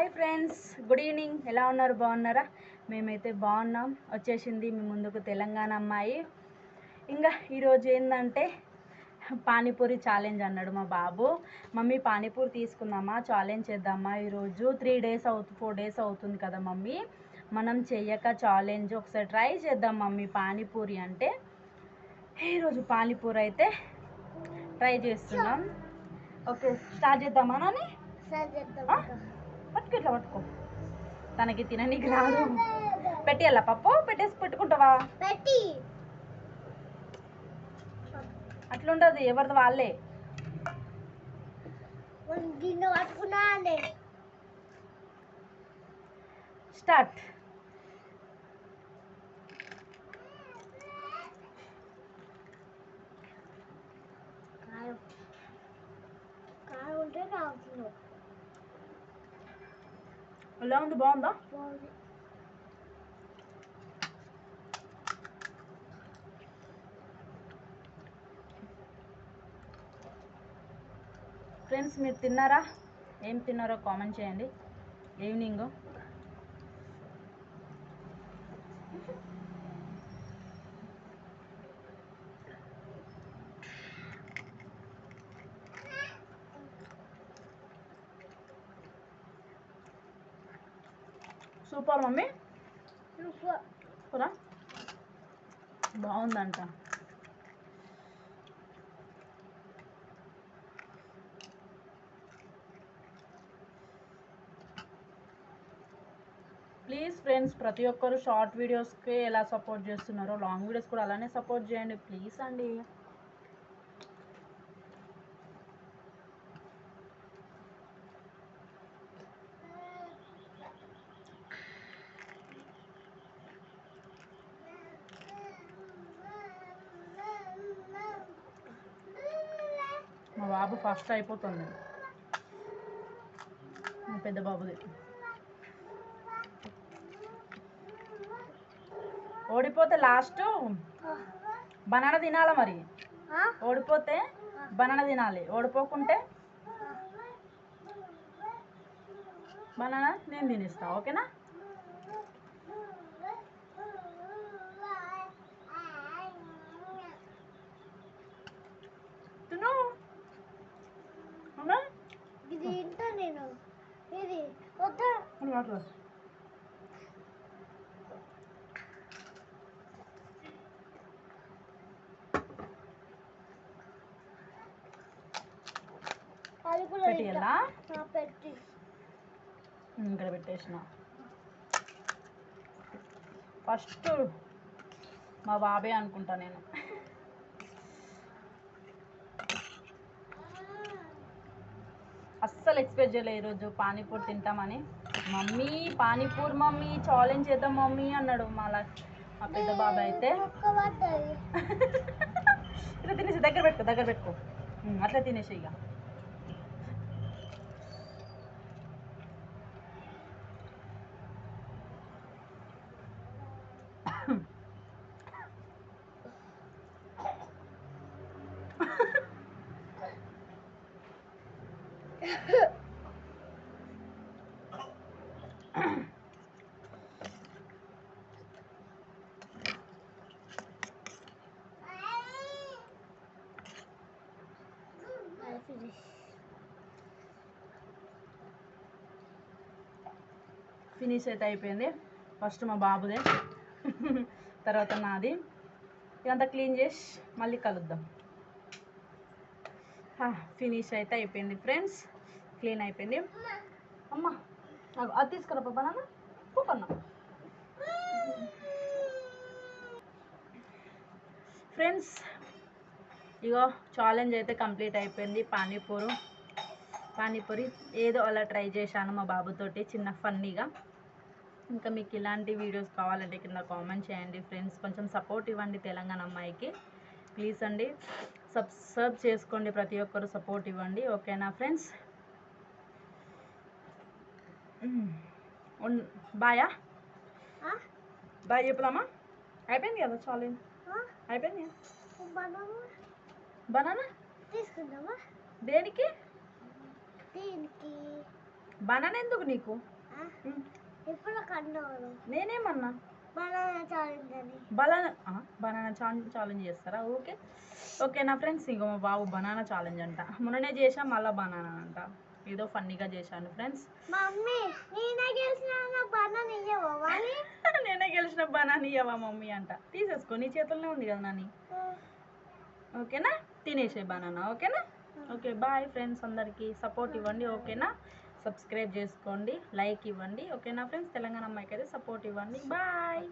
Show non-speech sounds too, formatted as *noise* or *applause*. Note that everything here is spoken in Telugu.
హాయ్ ఫ్రెండ్స్ గుడ్ ఈవినింగ్ ఎలా ఉన్నారు? బాగున్నారా? మేమైతే బాగున్నాం. వచ్చేసింది మీ ముందుకు తెలంగాణ అమ్మాయి. ఇంకా ఈరోజు ఏంటంటే పానీపూరి ఛాలెంజ్ అన్నాడు మా బాబు. మమ్మీ పానీపూరి తీసుకుందామా? ఛాలెంజ్ చేద్దామా ఈరోజు? త్రీ డేస్ అవుతు ఫోర్ డేస్ అవుతుంది కదా మమ్మీ. మనం చెయ్యక ఛాలెంజ్ ఒకసారి ట్రై చేద్దాం మమ్మీ పానీపూరి అంటే. ఈరోజు పానీపూరి అయితే ట్రై చేస్తున్నాం. ఓకే స్టార్ట్ చేద్దామా నాని? ఆ? పట్టుకో ఇట్లా పట్టుకో. తనకి తిననీకి రాదు పెట్టేయాలా పప్పు? పెట్టేసి పెట్టుకుంటావా? పెట్టి. అట్లుంటది ఎవరిది వాళ్ళే. స్టార్ట్ కారం కారం ఉంటే రావుతున్నావు ఎలా ఉంది బాగుందా ఫ్రెండ్స్ మీరు తిన్నారా? ఏం తిన్నారో కామెంట్ చేయండి. Evening super mummy. కూర బాగుందంట. ప్లీజ్ ఫ్రెండ్స్ ప్రతి ఒక్కరు షార్ట్ వీడియోస్కి ఎలా సపోర్ట్ చేస్తున్నారో లాంగ్ వీడియోస్ కూడా అలానే సపోర్ట్ చేయండి. ప్లీజ్ అండి. బాబు ఫస్ట్ అయిపోతుంది. పెద్ద బాబుది. ఓడిపోతే లాస్ట్ బనానా తినాలి మరి? ఓడిపోతే బనానా తినాలి. ఓడిపోకుంటే బనానా నేను తినేస్తా ఓకేనా? వద్దా మరి వాటర్ అది కూడా పెట్టియల్లా తింటా. ఆ, పెట్టి ఇక్కడ పెట్టేసిన. ఫస్ట్ మా బాబే అనుకుంటా నేను. అస్సలు ఎక్స్పెక్ట్ చేయలే ఈరోజు పానీపూరి తింటామని. మమ్మీ పానీపూరి మమ్మీ ఛాలెంజ్ చేద్దాం మమ్మీ అన్నాడు మళ్ళా మా పెద్ద బాబాయ్ అయితే. *laughs* ఇట్లా తినేసి దగ్గర పెట్టుకో దగ్గర పెట్టుకో. అట్లా తినేసి ఇక. అది *laughs* ఫినిష్ ఫినిష్ అయితే అయిపోయింది. ఫస్ట్ మా బాబుదే. *laughs* తర్వాత నాది. ఇదంతా క్లీన్ చేసి మళ్ళీ కలుద్దాం. ఫినిష్ అయితే అయిపోయింది ఫ్రెండ్స్. క్లీన్ అయిపోయింది. అమ్మ అది తీసుకురా పాప నాన్న. పూకన్నా ఫ్రెండ్స్ ఇగో ఛాలెంజ్ అయితే కంప్లీట్ అయిపోయింది. పానీపూరు. పానీపూరి ఏదో అలా ట్రై చేశాను మా బాబుతోటి చిన్న ఫన్నీగా. ఇంకా మీకు ఇలాంటి వీడియోస్ కావాలంటే కింద కామెంట్ చేయండి. ఫ్రెండ్స్ కొంచెం సపోర్ట్ ఇవ్వండి తెలంగాణ అమ్మాయికి. ప్లీజ్ అండి సబ్స్క్రైబ్ చేసుకోండి ప్రతి ఒక్కరు సపోర్ట్ ఇవ్వండి. ఓకేనా ఫ్రెండ్స్ బాయా? బాయ్ చెప్పుదామా? అయిపోయింది కదా ఆ? అయిపోయింది? బనానా? తీసుకుందామా? దేనికి? దీనికి? బనానా ఎందుకు నీకు? నేనేమన్నా? Banana challenge banana banana challenge చేస్తారా? ఓకే. ఓకే నా ఫ్రెండ్స్ ఇంకో మా బాబు బనానా ఛాలెంజ్ అంట. మొన్ననే చేసా మళ్ళీ బనానా అంట. ఏదో ఫన్నీగా చేశాను ఫ్రెండ్స్. మమ్మీ నేనే గెలిచిన బనానా ఇయ్యవా వాళ్ళు *laughs* నేనే గెలిచిన బనానా ఇవ్వవా మమ్మీ అంట. తీసేసుకో నీ చేతుల్లోనే ఉంది కదా నాని. ఓకేనా? తినేసే బనానా ఓకేనా? ఓకే బాయ్ ఫ్రెండ్స్ అందరికీ. సపోర్ట్ ఇవ్వండి ఓకేనా? సబ్స్క్రైబ్ చేసుకోండి లైక్ ఇవ్వండి. ఓకేనా ఫ్రెండ్స్? తెలంగాణ అమ్మాయికి అయితే సపోర్ట్ ఇవ్వండి. బాయ్.